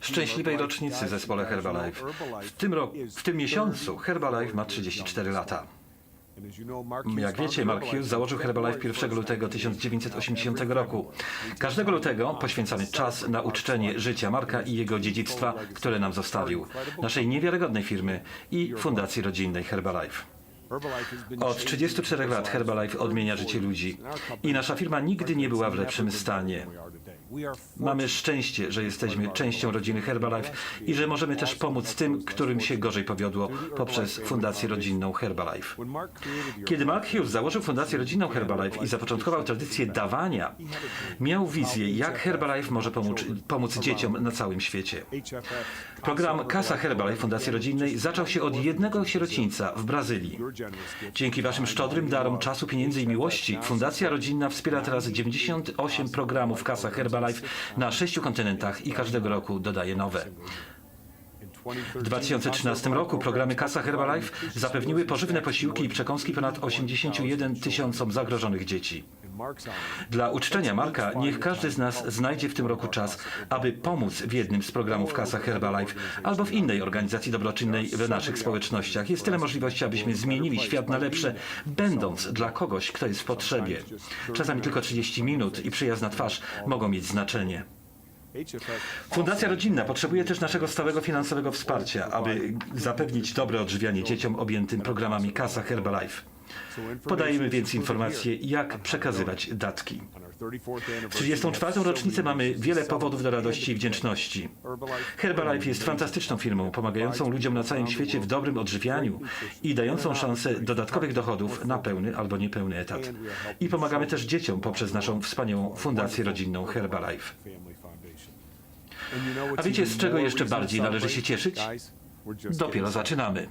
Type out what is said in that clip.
Szczęśliwej rocznicy zespole Herbalife. W tym, roku, w tym miesiącu Herbalife ma 34 lata. Jak wiecie, Mark Hughes założył Herbalife 1 lutego 1980 roku. Każdego lutego poświęcamy czas na uczczenie życia Marka i jego dziedzictwa, które nam zostawił, naszej niewiarygodnej firmy i Fundacji Rodzinnej Herbalife. Od 34 lat Herbalife odmienia życie ludzi i nasza firma nigdy nie była w lepszym stanie. Mamy szczęście, że jesteśmy częścią rodziny Herbalife i że możemy też pomóc tym, którym się gorzej powiodło poprzez Fundację Rodzinną Herbalife. Kiedy Mark Hughes założył Fundację Rodzinną Herbalife i zapoczątkował tradycję dawania, miał wizję, jak Herbalife może pomóc, pomóc dzieciom na całym świecie. Program Casa Herbalife Fundacji Rodzinnej zaczął się od jednego sierocińca w Brazylii. Dzięki Waszym szczodrym darom czasu, pieniędzy i miłości Fundacja Rodzinna wspiera teraz 98 programów Casa Herbalife na sześciu kontynentach i każdego roku dodaje nowe. W 2013 roku programy Casa Herbalife zapewniły pożywne posiłki i przekąski ponad 81 tysiącom zagrożonych dzieci. Dla uczczenia Marka niech każdy z nas znajdzie w tym roku czas, aby pomóc w jednym z programów Casa Herbalife albo w innej organizacji dobroczynnej w naszych społecznościach. Jest tyle możliwości, abyśmy zmienili świat na lepsze, będąc dla kogoś, kto jest w potrzebie. Czasami tylko 30 minut i przyjazna twarz mogą mieć znaczenie. Fundacja Rodzinna potrzebuje też naszego stałego finansowego wsparcia, aby zapewnić dobre odżywianie dzieciom objętym programami Casa Herbalife. Podajemy więc informacje, jak przekazywać datki. W 34. rocznicę mamy wiele powodów do radości i wdzięczności. Herbalife jest fantastyczną firmą, pomagającą ludziom na całym świecie w dobrym odżywianiu i dającą szansę dodatkowych dochodów na pełny albo niepełny etat. I pomagamy też dzieciom poprzez naszą wspaniałą fundację rodzinną Herbalife. A wiecie, z czego jeszcze bardziej należy się cieszyć? Dopiero zaczynamy.